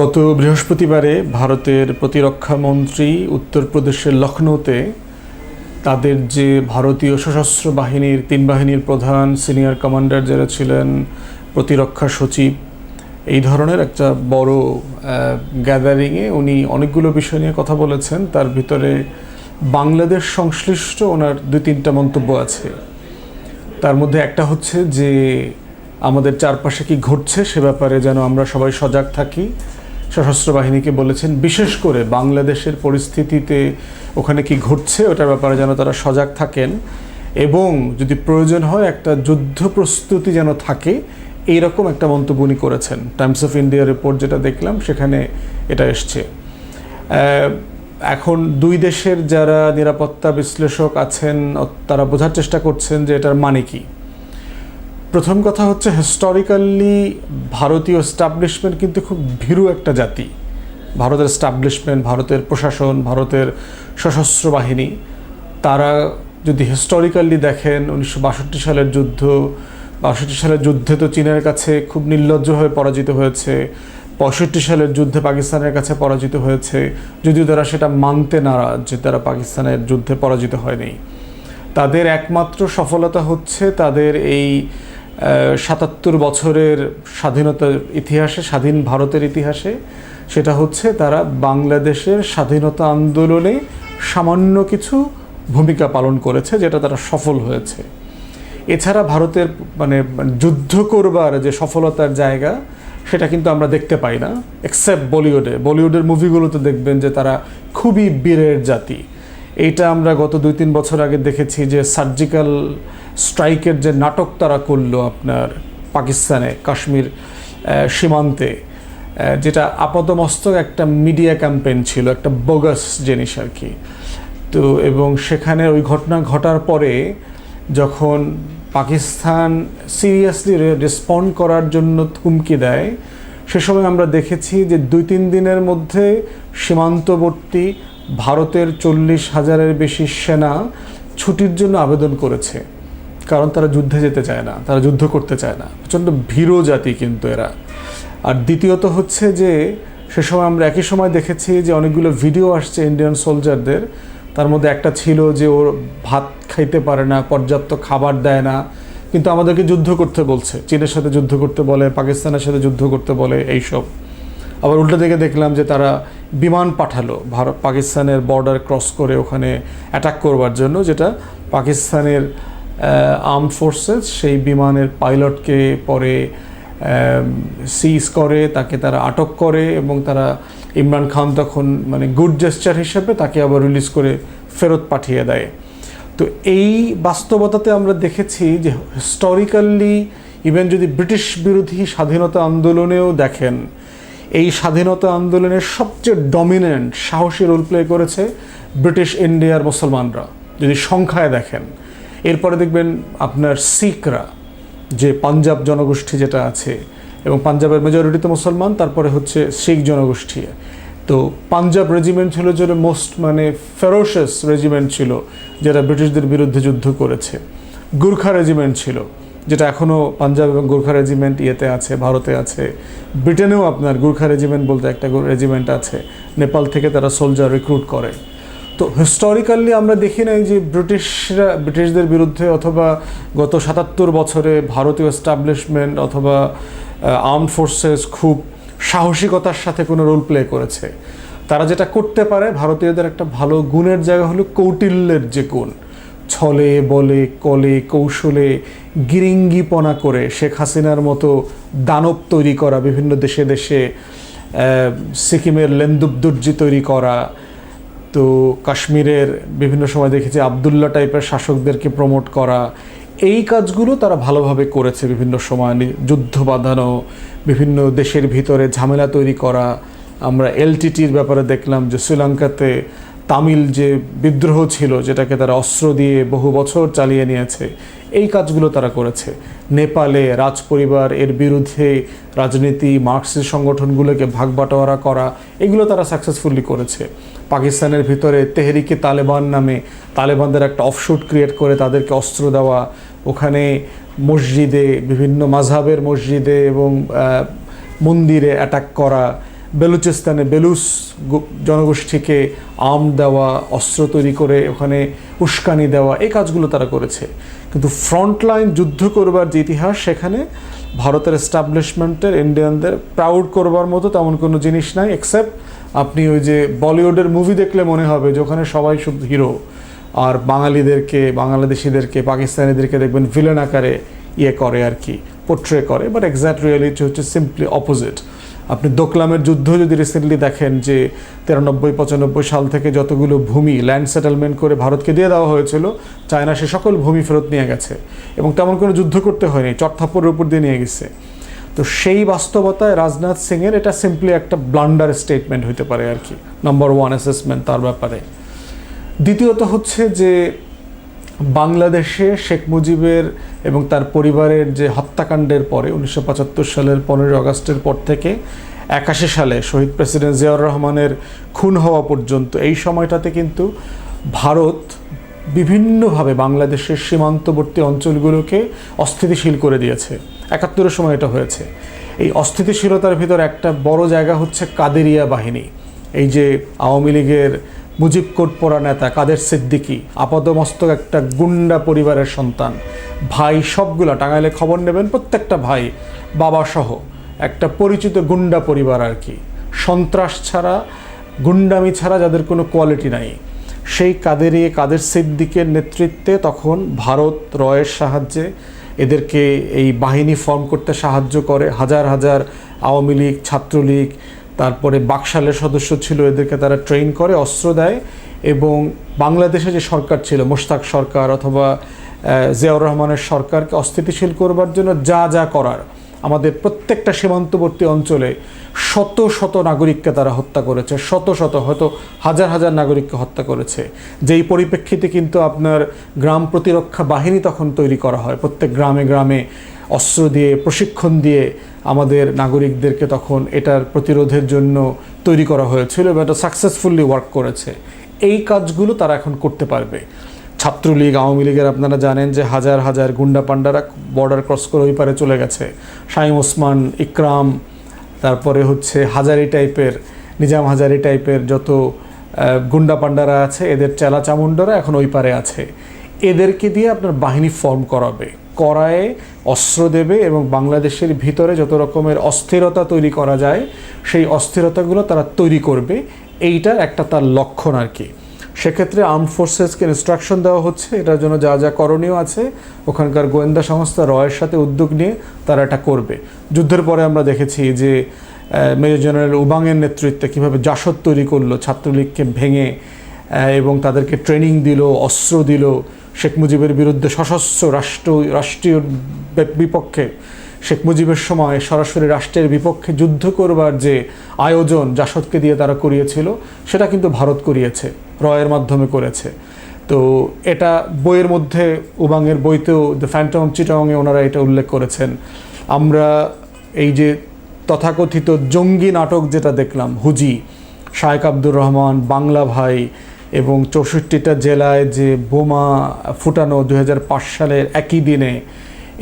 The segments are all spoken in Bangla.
গত বৃহস্পতিবারে ভারতের প্রতিরক্ষা মন্ত্রী উত্তরপ্রদেশের লখনৌতে তাদের যে ভারতীয় সশস্ত্র বাহিনীর, তিন বাহিনীর প্রধান সিনিয়র কমান্ডার যারা ছিলেন, প্রতিরক্ষা সচিব, এই ধরনের একটা বড় গ্যাদারিংয়ে উনি অনেকগুলো বিষয় নিয়ে কথা বলেছেন। তার ভিতরে বাংলাদেশ সংশ্লিষ্ট ওনার দুই তিনটা মন্তব্য আছে। তার মধ্যে একটা হচ্ছে যে, আমাদের চারপাশে কি ঘটছে সে ব্যাপারে যেন আমরা সবাই সজাগ থাকি। সশস্ত্র বাহিনীকে বলেছেন, বিশেষ করে বাংলাদেশের পরিস্থিতিতে ওখানে কি ঘটছে ওটার ব্যাপারে যেন তারা সজাগ থাকেন এবং যদি প্রয়োজন হয় একটা যুদ্ধ প্রস্তুতি যেন থাকে, এইরকম একটা মন্তব্য উনি করেছেন। টাইমস অফ ইন্ডিয়া রিপোর্ট যেটা দেখলাম, সেখানে এটা এসছে। এখন দুই দেশের যারা নিরাপত্তা বিশ্লেষক আছেন, তারা বোঝার চেষ্টা করছেন যে এটার মানে কি। প্রথম কথা হচ্ছে হিস্টোরিক্যালি ভারতীয় স্টাবলিশমেন্ট কিন্তু খুব ভীরু একটা জাতি। ভারতের স্টাবলিশমেন্ট ভারতের প্রশাসন, ভারতের সশস্ত্র বাহিনী, তারা যদি হিস্টোরিক্যালি দেখেন, উনিশশো বাষট্টি সালের যুদ্ধ, বাষট্টি সালের যুদ্ধে তো চীনের কাছে খুব নির্লজ্জ হয়ে পরাজিত হয়েছে, পঁয়ষট্টি সালের যুদ্ধে পাকিস্তানের কাছে পরাজিত হয়েছে, যদিও তারা সেটা মানতে নারাজ যে তারা পাকিস্তানের যুদ্ধে পরাজিত হয়নি। তাদের একমাত্র সফলতা হচ্ছে তাদের এই সাতাত্তর বছরের স্বাধীনতার ইতিহাসে, স্বাধীন ভারতের ইতিহাসে, সেটা হচ্ছে তারা বাংলাদেশের স্বাধীনতা আন্দোলনে সামান্য কিছু ভূমিকা পালন করেছে, যেটা তারা সফল হয়েছে। এছাড়া ভারতের মানে যুদ্ধ করবার যে সফলতার জায়গা, সেটা কিন্তু আমরা দেখতে পাই না এক্সেপ্ট বলিউডে। বলিউডের মুভিগুলোতে দেখবেন যে তারা খুবই বীরের জাতি। এইটা আমরা গত দুই, তিন বছর আগে দেখেছি যে সার্জিক্যাল স্ট্রাইকের যে নাটক তারা করল আপনার পাকিস্তানে, কাশ্মীর সীমান্তে যেটা আপাতমস্তক একটা মিডিয়া ক্যাম্পেইন ছিল, একটা বোগাস জিনিস আর কি। তো এবং সেখানে ওই ঘটনা ঘটার পরে যখন পাকিস্তান সিরিয়াসলি রেসপন্ড করার জন্য হুমকি দেয়, সে সময় আমরা দেখেছি যে দুই, তিন দিনের মধ্যে সীমান্তবর্তী ভারতের চল্লিশ হাজারের বেশি সেনা ছুটির জন্য আবেদন করেছে। কারণ তারা যুদ্ধে যেতে চায় না, তারা যুদ্ধ করতে চায় না। প্রচণ্ড ভীরু জাতি কিন্তু এরা। আর দ্বিতীয়ত হচ্ছে যে, সে সময় আমরা একই সময় দেখেছি যে অনেকগুলো ভিডিও আসছে ইন্ডিয়ান সোলজারদের তার মধ্যে একটা ছিল যে ওর ভাত খাইতে পারে না, পর্যাপ্ত খাবার দেয় না। কিন্তু আমাদেরকে যুদ্ধ করতে বলছে। চীনের সাথে যুদ্ধ করতে বলে, পাকিস্তানের সাথে যুদ্ধ করতে বলে, এইসব। আবার উল্টো দিকে দেখলাম যে তারা বিমান পাঠালো, ভারত পাকিস্তানের বর্ডার ক্রস করে ওখানে অ্যাটাক করবার জন্য, যেটা পাকিস্তানের আর্ম ফোর্সেস সেই বিমানের পাইলটকে পরে সিজ করে, তাকে তারা আটক করে এবং তারা ইমরান খান তখন মানে গুড জেস্টার হিসেবে তাকে আবার রিলিজ করে ফেরত পাঠিয়ে দেয়। তো এই বাস্তবতাতে আমরা দেখেছি যে হিস্টোরিক্যালি ইভেন যদি ব্রিটিশ বিরোধী স্বাধীনতা আন্দোলনেও দেখেন এই স্বাধীনতা আন্দোলনের সবচেয়ে ডমিনেন্ট সাহসী রোল প্লে করেছে ব্রিটিশ ইন্ডিয়ার মুসলমানরা। যদি সংখ্যায় দেখেন, এরপরে দেখবেন আপনার শিখরা, যে পাঞ্জাব জনগোষ্ঠী যেটা আছে, এবং পাঞ্জাবের মেজরিটি তো মুসলমান, তারপরে হচ্ছে শিখ জনগোষ্ঠী। তো পাঞ্জাব রেজিমেন্ট ছিল যেটা মোস্ট মানে ফেরোশাস রেজিমেন্ট ছিল যারা ব্রিটিশদের বিরুদ্ধে যুদ্ধ করেছে। গুর্খা রেজিমেন্ট ছিল। যেটা এখনও পাঞ্জাব এবং গুর্খা রেজিমেন্ট ইয়েতে আছে, ভারতে আছে, ব্রিটেনেও আপনার গুর্খা রেজিমেন্ট বলতে একটা রেজিমেন্ট আছে, নেপাল থেকে তারা সোলজার রিক্রুট করে। তো হিস্টোরিক্যালি আমরা দেখি নাই যে ব্রিটিশরা, ব্রিটিশদের বিরুদ্ধে অথবা গত সাতাত্তর বছরে ভারতীয় এস্টাবলিশমেন্ট অথবা আর্মড ফোর্সেস খুব সাহসিকতার সাথে কোনো রোল প্লে করেছে। তারা যেটা করতে পারে, ভারতীয়দের একটা ভালো গুণের জায়গা হলো কৌটিল্যের যে গুণ। ছলে, বলে, কলে, কৌশলে গিরিঙ্গিপনা করে শেখ হাসিনার মতো দানব তৈরি করা, বিভিন্ন দেশে দেশে সিকিমের লেন্দুবদর্জি তৈরি করা। তো কাশ্মীরের বিভিন্ন সময় দেখেছি আবদুল্লাহ টাইপের শাসকদেরকে প্রমোট করা। এই কাজগুলো তারা ভালোভাবে করেছে বিভিন্ন সময় যুদ্ধ বাঁধানো, বিভিন্ন দেশের ভিতরে ঝামেলা তৈরি করা। আমরা এলটিটির ব্যাপারে দেখলাম যে শ্রীলঙ্কাতে তামিল যে বিদ্রোহ ছিল, যেটাকে তারা অস্ত্র দিয়ে বহু বছর চালিয়ে নিয়েছে, এই কাজগুলো তারা করেছে। নেপালে রাজ পরিবার এর বিরুদ্ধে রাজনীতি, মার্কসিস্ট সংগঠনগুলোকে ভাগ বাটোয়ারা করা, এগুলো তারা সাকসেসফুলি করেছে। পাকিস্তানের ভিতরে তেহরিকে তালেবান নামে তালেবানদের একটা অফশুট ক্রিয়েট করে তাদেরকে অস্ত্র দেওয়া, ওখানে মসজিদে বিভিন্ন মাঝহাবের মসজিদে এবং মন্দিরে অ্যাটাক করা বেলুচিস্তানে বেলুস জনগোষ্ঠীকে আম দেওয়া, অস্ত্র তৈরি করে ওখানে উস্কানি দেওয়া, এই কাজগুলো তারা করেছে। কিন্তু ফ্রন্টলাইন যুদ্ধ করবার যে ইতিহাস, সেখানে ভারতের এস্টাবলিশমেন্টের ইন্ডিয়ানদের প্রাউড করবার মতো তেমন কোনো জিনিস নাই এক্সেপ্ট আপনি ওই যে বলিউডের মুভি দেখলে মনে হবে যে ওখানে সবাই শুধু হিরো আর বাঙালিদেরকে, বাংলাদেশিদেরকে, পাকিস্তানিদেরকে দেখবেন ভিলেন আকারে ইয়ে করে আর কি পোট্রে করে বাট এক্স্যাক্ট রিয়েলিটি হচ্ছে সিম্পলি অপোজিট আপনি দোকলামের যুদ্ধ যদি রিসেন্টলি দেখেন যে তিরানব্বই, পঁচানব্বই সাল থেকে যতগুলো ভূমি ল্যান্ড সেটেলমেন্ট করে ভারতকে দিয়ে দেওয়া হয়েছিল, চায়না সে সকল ভূমি ফেরত নিয়ে গেছে এবং তেমন কোনো যুদ্ধ করতে হয়নি চটথাপ্পরের উপর দিয়ে নিয়ে গেছে। তো সেই বাস্তবতায় রাজনাথ সিংয়ের এটা সিম্পলি একটা ব্লান্ডার স্টেটমেন্ট হতে পারে আর কি নম্বর ওয়ান অ্যাসেসমেন্ট তার ব্যাপারে। দ্বিতীয়ত হচ্ছে যে বাংলাদেশে শেখ মুজিবের এবং তার পরিবারের যে হত্যাকাণ্ডের পরে উনিশশো পঁচাত্তর সালের পনেরোই আগস্টের পর থেকে একাশি সালে শহীদ প্রেসিডেন্ট জিয়াউর রহমানের খুন হওয়া পর্যন্ত এই সময়টাতে কিন্তু ভারত বিভিন্নভাবে বাংলাদেশের সীমান্তবর্তী অঞ্চলগুলোকে অস্থিতিশীল করে দিয়েছে। একাত্তরের সময় এটা হয়েছে। এই অস্থিতিশীলতার ভিতর একটা বড় জায়গা হচ্ছে কাদেরিয়া বাহিনী। এই যে আওয়ামী লীগের মুজিব কোট পরা নেতা কাদের সিদ্দিকী, আপাদমস্তক একটা গুন্ডা পরিবারের সন্তান। ভাই সবগুলা টাঙ্গাইলে খবর নেবেন প্রত্যেকটা ভাই বাবা সহ একটা পরিচিত গুন্ডা পরিবার আর কি। সন্ত্রাস ছাড়া, গুন্ডামি ছাড়া যাদের কোনো কোয়ালিটি নাই। সেই কাদেরই কাদের সিদ্দিকের নেতৃত্বে তখন ভারত রয়ের সাহায্যে এদেরকে এই বাহিনী ফর্ম করতে সাহায্য করে। হাজার হাজার আওয়ামী লীগ, ছাত্রলীগ তারপরে বাকশালের সদস্য ছিল, এদেরকে তারা ট্রেন করে, অস্ত্র দেয় এবং বাংলাদেশে যে সরকার ছিল, মোশতাক সরকার অথবা জিয়াউর রহমানের সরকারকে অস্থিতিশীল করবার জন্য যা যা করার, আমাদের প্রত্যেকটা সীমান্তবর্তী অঞ্চলে শত শত নাগরিককে তারা হত্যা করেছে, শত শত, হয়তো হাজার হাজার নাগরিককে হত্যা করেছে। যেই পরিপ্রেক্ষিতে কিন্তু আপনার গ্রাম প্রতিরক্ষা বাহিনী তখন তৈরি করা হয়, প্রত্যেক গ্রামে গ্রামে অস্ত্র দিয়ে, প্রশিক্ষণ দিয়ে আমাদের নাগরিকদেরকে তখন এটার প্রতিরোধের জন্য তৈরি করা হয়েছিল এবং এটা সাকসেসফুলি ওয়ার্ক করেছে। এই কাজগুলো তারা এখন করতে পারবে। ছাত্রলীগ, আওয়ামী লীগের আপনারা জানেন যে হাজার হাজার গুন্ডা পান্ডারা বর্ডার ক্রস করে ওই পারে চলে গেছে। শাহিম ওসমান, ইকরাম, তারপরে হচ্ছে হাজারি টাইপের, নিজাম হাজারি টাইপের যত গুন্ডা পান্ডারা আছে, এদের চেলা চামুন্ডারা এখন ওই পারে আছে। এদেরকে দিয়ে আপনার বাহিনী ফর্ম করাবে। করায় অস্ত্র দেবে এবং বাংলাদেশের ভিতরে যত রকমের অস্থিরতা তৈরি করা যায়, সেই অস্থিরতাগুলো তারা তৈরি করবে। এইটার একটা তার লক্ষণ আর কি। সেক্ষেত্রে আর্ম ফোর্সেসকে ইনস্ট্রাকশন দেওয়া হচ্ছে। এটার জন্য যা যা করণীয় আছে, ওখানকার গোয়েন্দা সংস্থা রয়ের সাথে উদ্যোগ নিয়ে তারা এটা করবে। যুদ্ধের পরে আমরা দেখেছি যে মেজর জেনারেল উবাংয়ের নেতৃত্বে কীভাবে জাসদ তৈরি করল, ছাত্রলীগকে ভেঙে এবং তাদেরকে ট্রেনিং দিল, অস্ত্র দিল। শেখ মুজিবের বিরুদ্ধে সশস্ত্র রাষ্ট্র, রাষ্ট্রীয় বিপক্ষে শেখ মুজিবের সময় সরাসরি রাষ্ট্রের বিপক্ষে যুদ্ধ করবার যে আয়োজন জাসদকে দিয়ে তারা করিয়েছিল, সেটা কিন্তু ভারত করিয়েছে, রয়ের মাধ্যমে করেছে। তো এটা বইয়ের মধ্যে, উবাংয়ের বইতেও দ্য ফ্যান্টম চিটাংয়ে ওনারা এটা উল্লেখ করেছেন। আমরা এই যে তথাকথিত জঙ্গি নাটক যেটা দেখলাম, হুজি, শায়েক আব্দুর রহমান, বাংলা ভাই এবং চৌষট্টিটা জেলায় যে বোমা ফুটানো দুই হাজার পাঁচ সালের একই দিনে,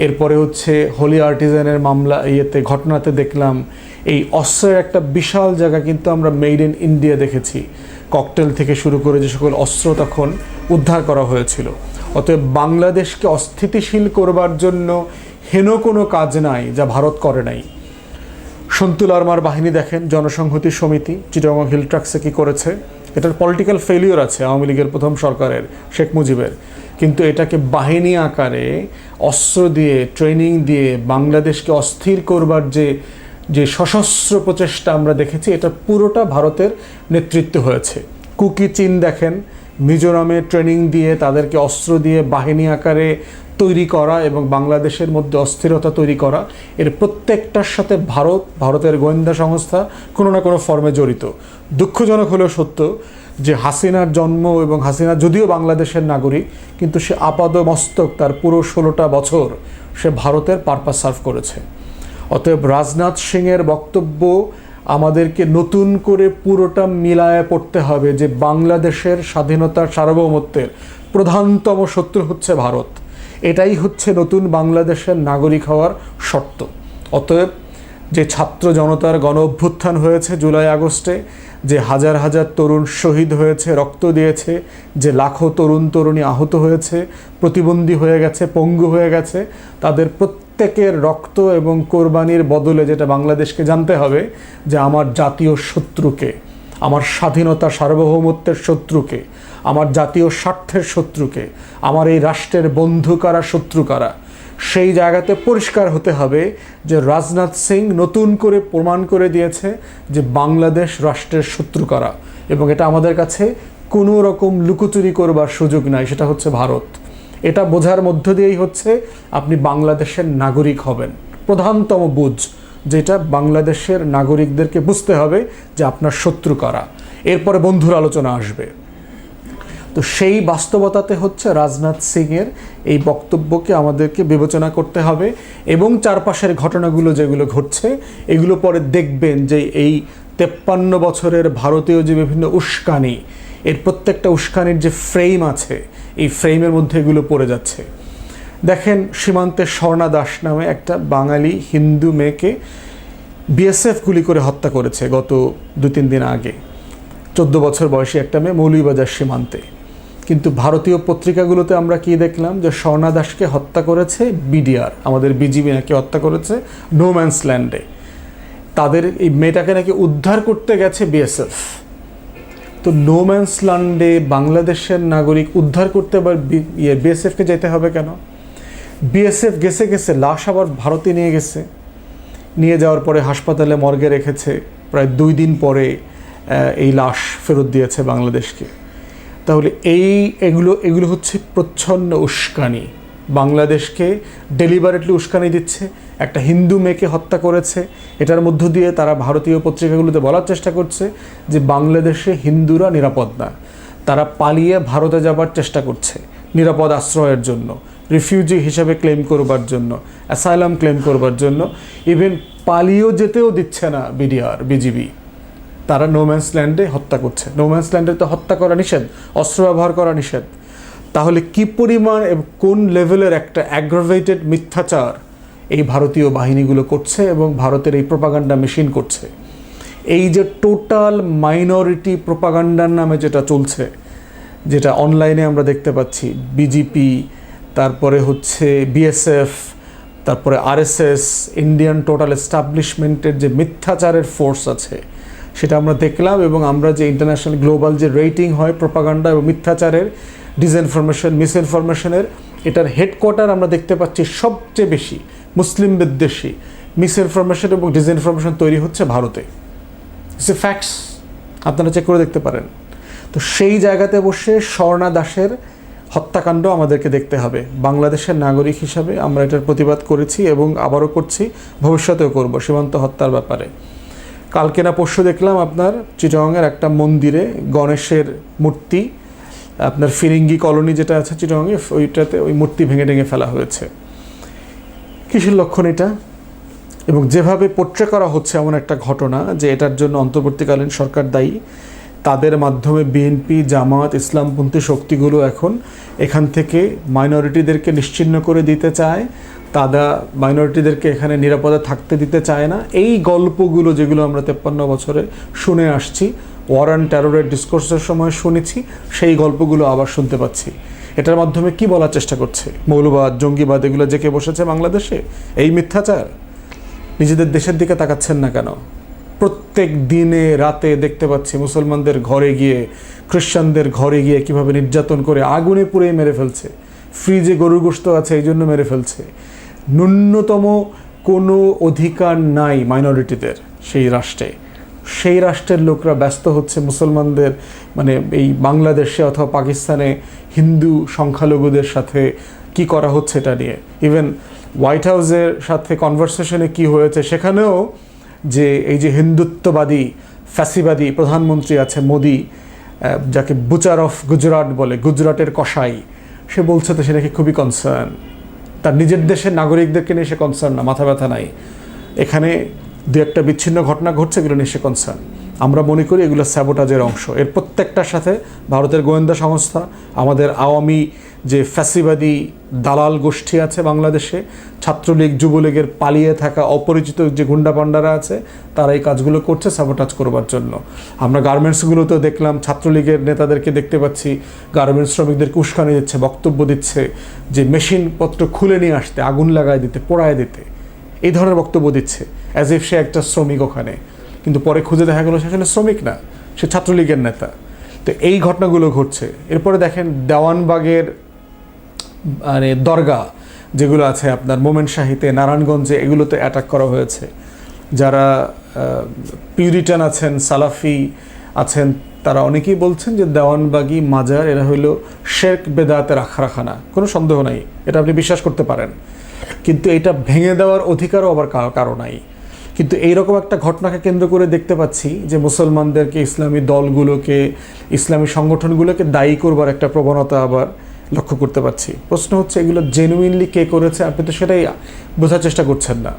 এরপরে হচ্ছে হোলি আর্টিজানের মামলা ইয়েতে ঘটনাতে দেখলাম, এই অস্ত্রের একটা বিশাল জায়গা কিন্তু আমরা মেড ইন ইন্ডিয়া দেখেছি। ককটেল থেকে শুরু করে যে সকল অস্ত্র তখন উদ্ধার করা হয়েছিল। অতএব বাংলাদেশকে অস্থিতিশীল করবার জন্য হেন কোনো কাজ নাই যা ভারত করে নাই। সন্তুল আরমার বাহিনী দেখেন, জনসংহতি সমিতি, চিটাগং হিল ট্রাক্সে কী করেছে। এটার পলিটিক্যাল ফেলিওর আছে আওয়ামী লীগের প্রথম সরকারের, শেখ মুজিবের। কিন্তু এটাকে বাহিনী আকারে অস্ত্র দিয়ে ট্রেনিং দিয়ে বাংলাদেশকে অস্থির করবার যে যে সশস্ত্র প্রচেষ্টা আমরা দেখেছি, এটা পুরোটা ভারতের নেতৃত্ব হয়েছে। কুকি চীন দেখেন, মিজোরামে ট্রেনিং দিয়ে তাদেরকে অস্ত্র দিয়ে বাহিনী আকারে তৈরি করা এবং বাংলাদেশের মধ্যে অস্থিরতা তৈরি করা, এর প্রত্যেকটার সাথে ভারত, ভারতের গোয়েন্দা সংস্থা কোনো না কোনো ফর্মে জড়িত। দুঃখজনক হলেও সত্য যে হাসিনার জন্ম এবং হাসিনা যদিও বাংলাদেশের নাগরিক, কিন্তু সে আপাদ মস্তক তার পুরো ষোলোটা বছর সে ভারতের পারপাস সার্ভ করেছে। অতএব রাজনাথ সিংয়ের বক্তব্য আমাদেরকে নতুন করে পুরোটা মিলায়ে পড়তে হবে যে বাংলাদেশের স্বাধীনতার সার্বভৌমত্বের প্রধানতম শত্রু হচ্ছে ভারত। এটাই হচ্ছে নতুন বাংলাদেশের নাগরিক হওয়ার শর্ত। অতএব যে ছাত্র জনতার গণ অভ্যুত্থান হয়েছে জুলাই আগস্টে, যে হাজার হাজার তরুণ শহীদ হয়েছে, রক্ত দিয়েছে, যে লাখো তরুণ তরুণী আহত হয়েছে, প্রতিবন্ধী হয়ে গেছে, পঙ্গু হয়ে গেছে, তাদের প্রত্যেকের রক্ত এবং কোরবানির বদলে যেটা বাংলাদেশকে জানতে হবে, যে আমার জাতীয় শত্রুকে, আমার স্বাধীনতা সার্বভৌমত্বের শত্রুকে, আমার জাতীয় স্বার্থের শত্রুকে, আমার এই রাষ্ট্রের বন্ধু কারা, শত্রু কারা সেই জায়গাতে পরিষ্কার হতে হবে যে রাজনাথ সিং নতুন করে প্রমাণ করে দিয়েছে যে বাংলাদেশ রাষ্ট্রের শত্রু কারা এবং এটা আমাদের কাছে কোনো রকম লুকোচুরি করবার সুযোগ নাই, সেটা হচ্ছে ভারত। এটা বোঝার মধ্য দিয়েই হচ্ছে আপনি বাংলাদেশের নাগরিক হবেন। প্রধানতম বুঝ যেটা বাংলাদেশের নাগরিকদেরকে বুঝতে হবে যে আপনার শত্রু কারা এরপরে বন্ধুর আলোচনা আসবে। তো সেই বাস্তবতাতে হচ্ছে রাজনাথ সিংয়ের এই বক্তব্যকে আমাদেরকে বিবেচনা করতে হবে এবং চারপাশের ঘটনাগুলো যেগুলো ঘটছে, এগুলো পরে দেখবেন যে এই তেপ্পান্ন বছরের ভারতীয় যে বিভিন্ন উস্কানি, এর প্রত্যেকটা উস্কানির যে ফ্রেম আছে, এই ফ্রেমের মধ্যে এগুলো পড়ে যাচ্ছে। দেখেন সীমান্তে স্বর্ণা দাস নামে একটা বাঙালি হিন্দু মেয়েকে বিএসএফ গুলি করে হত্যা করেছে গত দু তিন দিন আগে। চোদ্দ বছর বয়সী একটা মেয়ে মৌলভীবাজার সীমান্তে। কিন্তু ভারতীয় পত্রিকাগুলোতে আমরা কি দেখলাম? যে স্বর্ণা দাসকে হত্যা করেছে বিডিআর, আমাদের বিজিবি নাকি হত্যা করেছে নো ম্যান্স ল্যান্ডে তাদের এই মেয়েটাকে নাকি উদ্ধার করতে গেছে বিএসএফ। তো নো ম্যান্স ল্যান্ডে বাংলাদেশের নাগরিক উদ্ধার করতে আবার ইয়ে বিএসএফকে যেতে হবে কেন? বিএসএফ গেছে গেছে, লাশ আবার ভারতে নিয়ে গেছে। নিয়ে যাওয়ার পরে হাসপাতালে মর্গে রেখেছে। প্রায় দুই দিন পরে এই লাশ ফেরত দিয়েছে বাংলাদেশকে। তাহলে এই এগুলো এগুলো হচ্ছে প্রচ্ছন্ন উস্কানি। বাংলাদেশকে ডেলিভারেটলি উস্কানি দিচ্ছে। একটা হিন্দু মেয়েকে হত্যা করেছে। এটার মধ্য দিয়ে তারা ভারতীয় পত্রিকাগুলোতে বলার চেষ্টা করছে যে বাংলাদেশে হিন্দুরা নিরাপদ না। তারা পালিয়ে ভারতে যাবার চেষ্টা করছে নিরাপদ আশ্রয়ের জন্য রিফিউজি হিসাবে ক্লেম করবার জন্য অ্যাসাইলাম ক্লেম করবার জন্য। ইভেন পালিয়েও যেতেও দিচ্ছে না বিডিআর বিজিবি তারা নোম্যান্স ল্যান্ডে হত্যা করছে। নোম্যান্স ল্যান্ডে তো হত্যা করা নিষেধ, অস্ত্র ব্যবহার করা নিষেধ। তাহলে কি পরিমাণ এবং কোন লেভেলের একটা অ্যাগ্রাভেটেড মিথ্যাচার এই ভারতীয় বাহিনীগুলো করছে এবং ভারতের এই প্রপাগান্ডা মেশিন করছে? এই যে টোটাল মাইনরিটি প্রপাগান্ডার নামে যেটা চলছে, যেটা অনলাইনে আমরা দেখতে পাচ্ছি বিজেপি তারপরে হচ্ছে বিএসএফ তারপরে আরএসএস ইন্ডিয়ান টোটাল এস্টাবলিশমেন্টের যে মিথ্যাচারের ফোর্স আছে সেটা আমরা দেখলাম এবং আমরা যে ইন্টারন্যাশনাল গ্লোবাল যে রেটিং হয় প্রপাগান্ডা এবং মিথ্যাচারের ডিসইনফরমেশন মিসইনফরমেশনের এটার হেডকোয়ার্টার আমরা দেখতে পাচ্ছি সবচেয়ে বেশি মুসলিম বিদ্বেষী মিসইনফরমেশন এবং ডিসইনফরমেশন তৈরি হচ্ছে ভারতে। ইটস এ ফ্যাক্টস আপনারা চেক করে দেখতে পারেন। তো সেই জায়গাতে বসে স্বর্ণা দাসের হত্যাকাণ্ড আমাদেরকে দেখতে হবে। বাংলাদেশের নাগরিক হিসাবে আমরা এটার প্রতিবাদ করেছি এবং আবারও করছি, ভবিষ্যতেও করব সীমান্ত হত্যার ব্যাপারে। কালকে না পরশু দেখলাম আপনার চিটংয়ের একটা মন্দিরে গণেশের মূর্তি, আপনার ফিরিঙ্গি কলোনি যেটা আছে চিটংয়ে ওইটাতে ওই মূর্তি ভেঙে ভেঙে ফেলা হয়েছে। কিসের লক্ষণ এটা? এবং যেভাবে পোট্রে করা হচ্ছে এমন একটা ঘটনা যে এটার জন্য অন্তর্বর্তীকালীন সরকার দায়ী, তাদের মাধ্যমে বিএনপি জামাত ইসলামপন্থী শক্তিগুলো এখন এখান থেকে মাইনরিটিদেরকে নিশ্চিহ্ন করে দিতে চায়। তারা মাইনরিটিদেরকে এখানে নিরাপদে থাকতে দিতে চায় না। এই গল্পগুলো যেগুলো আমরা তেপ্পান্ন বছরে শুনে আসছি ওয়ার অ্যান্ড টেরোরের ডিসকোর্সের সময় শুনেছি, সেই গল্পগুলো আবার শুনতে পাচ্ছি। এটার মাধ্যমে কি বলার চেষ্টা করছে? মৌলবাদ, জঙ্গিবাদ এগুলো জেকে বসেছে বাংলাদেশে? এই মিথ্যাচার? নিজেদের দেশের দিকে তাকাচ্ছেন না কেন? প্রত্যেক দিনে, রাতে দেখতে পাচ্ছি মুসলমানদের ঘরে গিয়ে, খ্রিস্টানদের ঘরে গিয়ে কীভাবে নির্যাতন করে আগুনে পুড়ে মেরে ফেলছে। ফ্রিজে গরুর গোস্ত আছে এই জন্য মেরে ফেলছে। ন্যূনতম কোনো অধিকার নাই মাইনরিটিদের সেই রাষ্ট্রে। সেই রাষ্ট্রের লোকরা ব্যস্ত হচ্ছে মুসলমানদের মানে এই বাংলাদেশে অথবা পাকিস্তানে হিন্দু সংখ্যালঘুদের সাথে কি করা হচ্ছে এটা নিয়ে। ইভেন হোয়াইট হাউসের সাথে কনভারসেশনে কি হয়েছে সেখানেও যে এই যে হিন্দুত্ববাদী, ফ্যাসিবাদী প্রধানমন্ত্রী আছে মোদি যাকে বুচার অফ গুজরাট বলে গুজরাটের কসাই, সে বলছে তো সে নাকি খুবই কনসার্ন তার নিজের দেশের নাগরিকদেরকে নিয়ে সে কনসার্ন না, মাথা ব্যথা নাই। এখানে দু একটা বিচ্ছিন্ন ঘটনা ঘটছে এগুলো নিয়ে সে কনসার্ন আমরা মনে করি এগুলো স্যাবোটাজের অংশ। এর প্রত্যেকটার সাথে ভারতের গোয়েন্দা সংস্থা, আমাদের আওয়ামী যে ফ্যাসিবাদী দালাল গোষ্ঠী আছে বাংলাদেশে, ছাত্রলীগ যুবলীগের পালিয়ে থাকা অপরিচিত যে গুন্ডা পান্ডারা আছে, তারা এই কাজগুলো করছে সাবোটাজ করবার জন্য। আমরা গার্মেন্টসগুলোতেও দেখলাম ছাত্রলীগের নেতাদেরকে দেখতে পাচ্ছি, গার্মেন্টস শ্রমিকদেরকে উস্কানি দিচ্ছে, বক্তব্য দিচ্ছে যে মেশিনপত্র খুলে নিয়ে আসতে, আগুন লাগায় দিতে, পোড়ায় দিতে। এই ধরনের বক্তব্য দিচ্ছে অ্যাজ ইফ সে একটা শ্রমিক ওখানে। কিন্তু পরে খুঁজে দেখা গেলো সে আসলে শ্রমিক না, সে ছাত্রলীগের নেতা। তো এই ঘটনাগুলো ঘটছে। এরপরে দেখেন দেওয়ানবাগের মানে দরগা যেগুলো আছে আপনার মোমেন শাহিতে নারায়ণগঞ্জে, এগুলোতে অ্যাটাক করা হয়েছে। যারা পিউরিটান আছেন, সালাফি আছেন, তারা অনেকেই বলছেন যে দেওয়ানবাগি মাজার, এরা হইল শেখ বেদাতের আখড়াখানা। কোনো সন্দেহ নাই, এটা আপনি বিশ্বাস করতে পারেন। কিন্তু এটা ভেঙে দেওয়ার অধিকারও আবার কারও নাই। কিন্তু এইরকম একটা ঘটনাকে কেন্দ্র করে দেখতে পাচ্ছি যে মুসলমানদেরকে, ইসলামী দলগুলোকে, ইসলামী সংগঠনগুলোকে দায়ী করবার একটা প্রবণতা আবার লক্ষ্য করতে পারছি। প্রশ্ন হচ্ছে, এগুলো জেনুইনলি কে করেছে? আপনি তো সেটাই বোঝার চেষ্টা করছেন না।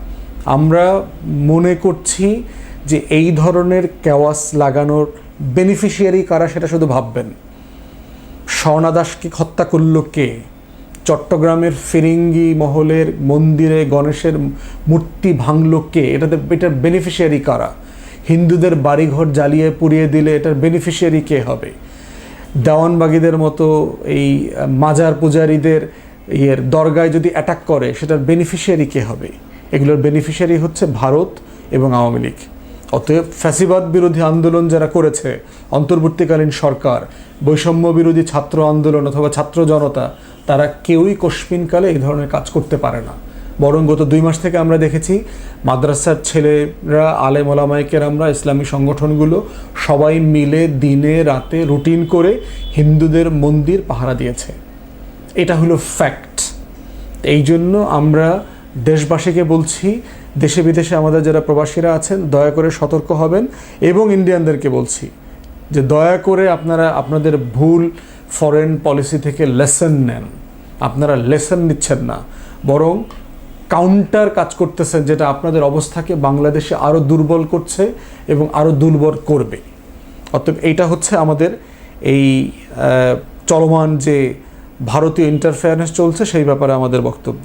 আমরা মনে করছি যে এই ধরনের কেওয়াস লাগানোর বেনিফিশিয়ারি কারা সেটা শুধু ভাববেন। স্বর্ণা দাসকে হত্যা করল কে? চট্টগ্রামের ফিরিঙ্গি মহলের মন্দিরে গণেশের মূর্তি ভাঙলো কে? এটাতে এটার বেনিফিশিয়ারি কারা? হিন্দুদের বাড়িঘর জ্বালিয়ে পুড়িয়ে দিলে এটার বেনিফিশিয়ারি কে হবে? দেওয়ানবাগীদের মতো এই মাজার পূজারীদের ইয়ের দরগায় যদি অ্যাটাক করে, সেটার বেনিফিশিয়ারি কে হবে? এগুলোর বেনিফিশিয়ারি হচ্ছে ভারত এবং আওয়ামী লীগ। অতএব ফ্যাসিবাদ বিরোধী আন্দোলন যারা করেছে, অন্তর্বর্তীকালীন সরকার, বৈষম্য বিরোধী ছাত্র আন্দোলন অথবা ছাত্র জনতা, তারা কেউই কশ্মিনকালে এই ধরনের কাজ করতে পারে না। বরং গত দুই মাস থেকে আমরা দেখেছি মাদ্রাসার ছেলেরা, আলেম ওলামাইকের আমরা ইসলামী সংগঠনগুলো সবাই মিলে দিনে রাতে রুটিন করে হিন্দুদের মন্দির পাহারা দিয়েছে। এটা হলো ফ্যাক্ট। এই জন্য আমরা দেশবাসীকে বলছি, দেশে বিদেশে আমাদের যারা প্রবাসীরা আছেন, দয়া করে সতর্ক হবেন এবং ইন্ডিয়ানদেরকে বলছি যে দয়া করে আপনারা আপনাদের ভুল ফরেন পলিসি থেকে লেসন নেন। আপনারা লেসন নিচ্ছেন না। বরং কাউন্টার কাজ করতেছে, যেটা আপনাদের অবস্থাকে বাংলাদেশে আরও দুর্বল করছে এবং আরও দুর্বল করবে। অর্থাৎ এইটা হচ্ছে আমাদের এই চলমান যে ভারতীয় ইন্টারফেয়ারেন্স চলছে, সেই ব্যাপারে আমাদের বক্তব্য।